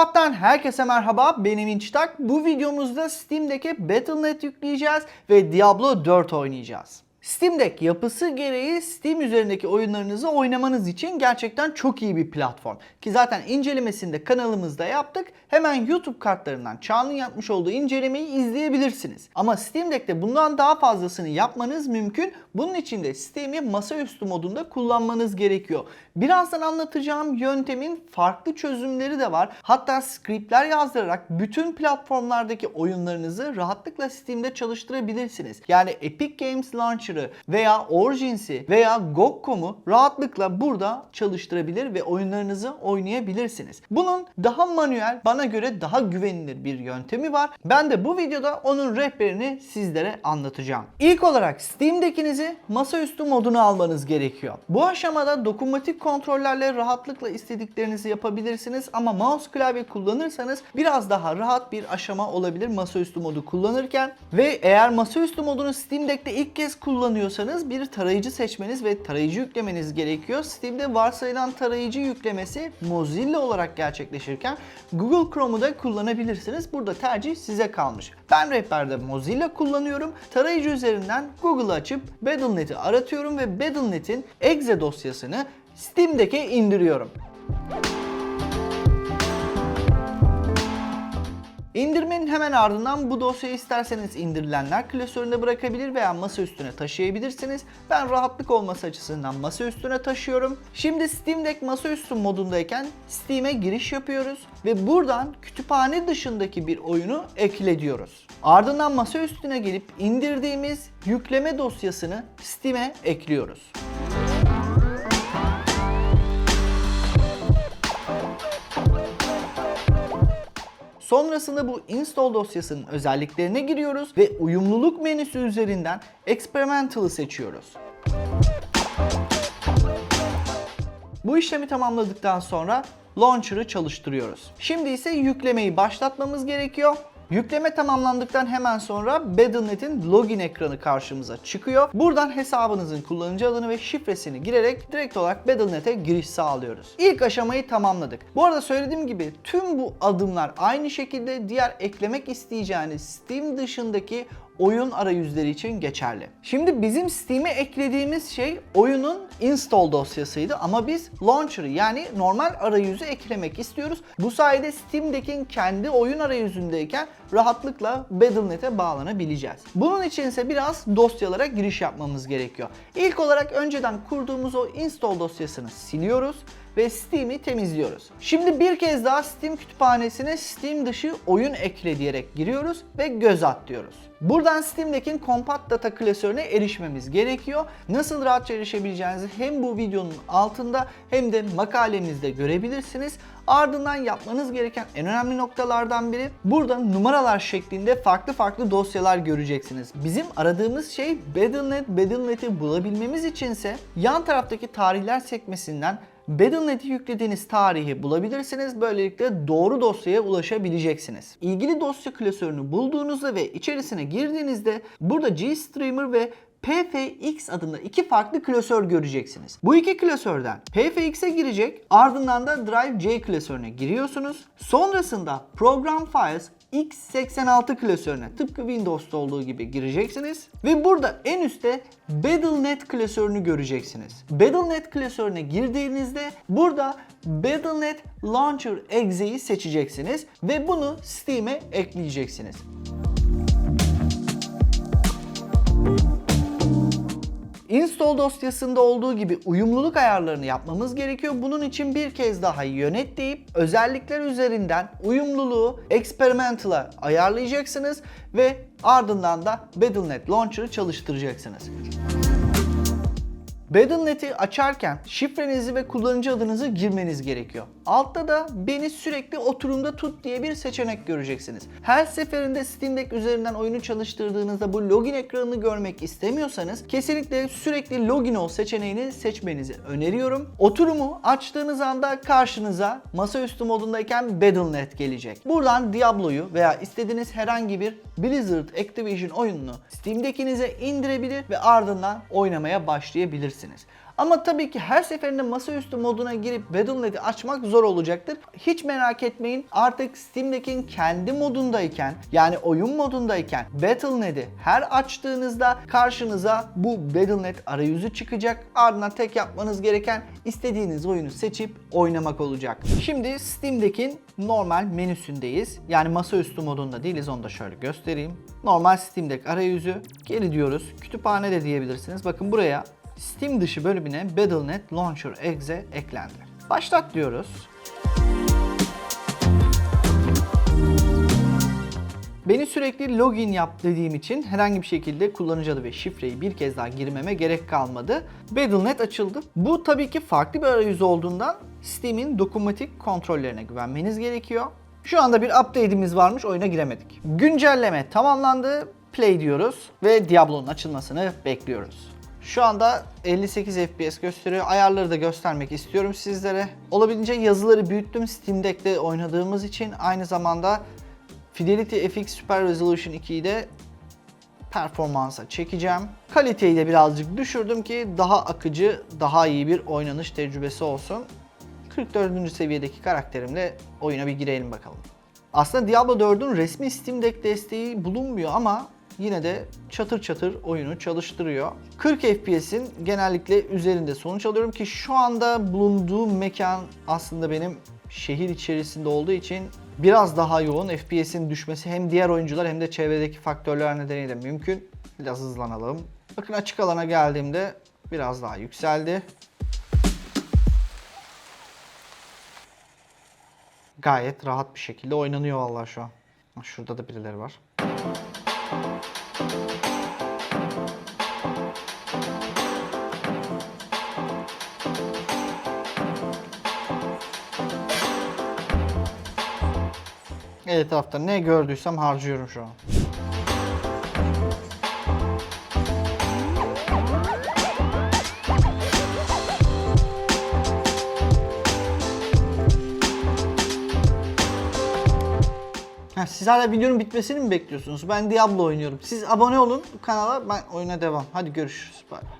Kapat'tan herkese merhaba. Benim İnçtak. Bu videomuzda Steam'deki Battle.net yükleyeceğiz ve Diablo 4 oynayacağız. Steam Deck yapısı gereği Steam üzerindeki oyunlarınızı oynamanız için gerçekten çok iyi bir platform. Ki zaten incelemesini de kanalımızda yaptık. Hemen YouTube kartlarından Çağ'ın yapmış olduğu incelemeyi izleyebilirsiniz. Ama Steam Deck'te bundan daha fazlasını yapmanız mümkün. Bunun için de Steam'i masaüstü modunda kullanmanız gerekiyor. Birazdan anlatacağım yöntemin farklı çözümleri de var. Hatta scriptler yazdırarak bütün platformlardaki oyunlarınızı rahatlıkla Steam'de çalıştırabilirsiniz. Yani Epic Games Launcher'ı veya Origins'i veya GOG.com'u rahatlıkla burada çalıştırabilir ve oyunlarınızı oynayabilirsiniz. Bunun daha manuel, bana göre daha güvenilir bir yöntemi var. Ben de bu videoda onun rehberini sizlere anlatacağım. İlk olarak Steam'dekinizi masaüstü moduna almanız gerekiyor. Bu aşamada dokunmatik kontrollerle rahatlıkla istediklerinizi yapabilirsiniz ama mouse klavye kullanırsanız biraz daha rahat bir aşama olabilir masaüstü modu kullanırken ve eğer masaüstü modunu Steam Deck'te ilk kez kullanıyorsanız bir tarayıcı seçmeniz ve tarayıcı yüklemeniz gerekiyor. Steam'de varsayılan tarayıcı yüklemesi Mozilla olarak gerçekleşirken Google Chrome'u da kullanabilirsiniz. Burada tercih size kalmış. Ben rehberde Mozilla kullanıyorum. Tarayıcı üzerinden Google'ı açıp Battle.net'i aratıyorum ve Battle.net'in exe dosyasını Steam'deki indiriyorum. İndirmenin hemen ardından bu dosyayı isterseniz indirilenler klasöründe bırakabilir veya masa üstüne taşıyabilirsiniz. Ben rahatlık olması açısından masa üstüne taşıyorum. Şimdi Steam Deck masaüstü modundayken Steam'e giriş yapıyoruz ve buradan kütüphane dışındaki bir oyunu ekle diyoruz. Ardından masa üstüne gelip indirdiğimiz yükleme dosyasını Steam'e ekliyoruz. Sonrasında bu install dosyasının özelliklerine giriyoruz ve uyumluluk menüsü üzerinden Experimental'ı seçiyoruz. Bu işlemi tamamladıktan sonra Launcher'ı çalıştırıyoruz. Şimdi ise yüklemeyi başlatmamız gerekiyor. Yükleme tamamlandıktan hemen sonra Battle.net'in login ekranı karşımıza çıkıyor. Buradan hesabınızın kullanıcı adını ve şifresini girerek direkt olarak Battle.net'e giriş sağlıyoruz. İlk aşamayı tamamladık. Bu arada söylediğim gibi tüm bu adımlar aynı şekilde diğer eklemek isteyeceğiniz Steam dışındaki oyun arayüzleri için geçerli. Şimdi bizim Steam'e eklediğimiz şey oyunun install dosyasıydı ama biz launcher'ı yani normal arayüzü eklemek istiyoruz. Bu sayede Steam'deki kendi oyun arayüzündeyken rahatlıkla Battle.net'e bağlanabileceğiz. Bunun için ise biraz dosyalara giriş yapmamız gerekiyor. İlk olarak önceden kurduğumuz o install dosyasını siliyoruz ve Steam'i temizliyoruz. Şimdi bir kez daha Steam kütüphanesine Steam dışı oyun ekle diyerek giriyoruz ve göz at diyoruz. Buradan Steam'deki Compact Data klasörüne erişmemiz gerekiyor. Nasıl rahatça erişebileceğinizi hem bu videonun altında hem de makalemizde görebilirsiniz. Ardından yapmanız gereken en önemli noktalardan biri burada numaralar şeklinde farklı farklı dosyalar göreceksiniz. Bizim aradığımız şey Battle.net, Battle.net'i bulabilmemiz içinse yan taraftaki tarihler sekmesinden Battle.net'i yüklediğiniz tarihi bulabilirsiniz. Böylelikle doğru dosyaya ulaşabileceksiniz. İlgili dosya klasörünü bulduğunuzda ve içerisine girdiğinizde burada GStreamer ve PFX adında iki farklı klasör göreceksiniz. Bu iki klasörden PFX'e girecek ardından da Drive J klasörüne giriyorsunuz. Sonrasında Program Files x86 klasörüne tıpkı Windows'ta olduğu gibi gireceksiniz. Ve burada en üstte Battle.net klasörünü göreceksiniz. Battle.net klasörüne girdiğinizde burada Battle.net Launcher Exe'yi seçeceksiniz ve bunu Steam'e ekleyeceksiniz. Install dosyasında olduğu gibi uyumluluk ayarlarını yapmamız gerekiyor. Bunun için bir kez daha yönet deyip özellikler üzerinden uyumluluğu Experimental'a ayarlayacaksınız ve ardından da Battle.net Launcher'ı çalıştıracaksınız. Battle.net'i açarken şifrenizi ve kullanıcı adınızı girmeniz gerekiyor. Altta da beni sürekli oturumda tut diye bir seçenek göreceksiniz. Her seferinde Steam Deck üzerinden oyunu çalıştırdığınızda bu login ekranını görmek istemiyorsanız kesinlikle sürekli login ol seçeneğini seçmenizi öneriyorum. Oturumu açtığınız anda karşınıza masaüstü modundayken Battle.net gelecek. Buradan Diablo'yu veya istediğiniz herhangi bir Blizzard Activision oyununu Steam'dekinize indirebilir ve ardından oynamaya başlayabilirsiniz. Ama tabii ki her seferinde masaüstü moduna girip Battle.net'i açmak zor olacaktır. Hiç merak etmeyin artık Steam'deki kendi modundayken yani oyun modundayken Battle.net'i her açtığınızda karşınıza bu Battle.net arayüzü çıkacak. Ardından tek yapmanız gereken istediğiniz oyunu seçip oynamak olacak. Şimdi Steam'deki normal menüsündeyiz. Yani masaüstü modunda değiliz onu da şöyle göstereyim. Normal Steam Deck arayüzü. Geri diyoruz. Kütüphane de diyebilirsiniz. Bakın buraya Steam dışı bölümüne Battle.net Launcher Exe eklendi. Başlat diyoruz. Beni sürekli login yap dediğim için herhangi bir şekilde kullanıcı adı ve şifreyi bir kez daha girmeme gerek kalmadı. Battle.net açıldı. Bu tabii ki farklı bir arayüz olduğundan Steam'in dokunmatik kontrollerine güvenmeniz gerekiyor. Şu anda bir update'imiz varmış, oyuna giremedik. Güncelleme tamamlandı. Play diyoruz ve Diablo'nun açılmasını bekliyoruz. Şu anda 58 FPS gösteriyor. Ayarları da göstermek istiyorum sizlere. Olabildiğince yazıları büyüttüm Steam Deck'te oynadığımız için. Aynı zamanda Fidelity FX Super Resolution 2'yi de performansa çekeceğim. Kaliteyi de birazcık düşürdüm ki daha akıcı, daha iyi bir oynanış tecrübesi olsun. 44. seviyedeki karakterimle oyuna bir girelim bakalım. Aslında Diablo 4'ün resmi Steam Deck desteği bulunmuyor ama yine de çatır çatır oyunu çalıştırıyor. 40 FPS'in genellikle üzerinde sonuç alıyorum ki şu anda bulunduğum mekan aslında benim şehir içerisinde olduğu için biraz daha yoğun FPS'in düşmesi hem diğer oyuncular hem de çevredeki faktörler nedeniyle mümkün. Biraz hızlanalım. Bakın açık alana geldiğimde biraz daha yükseldi. Gayet rahat bir şekilde oynanıyor vallahi şu an. Şurada da birileri var. Etrafta ne gördüysem harcıyorum şu an. Siz hala videonun bitmesini mi bekliyorsunuz? Ben Diablo oynuyorum. Siz abone olun kanala ben oyuna devam. Hadi görüşürüz. Bye.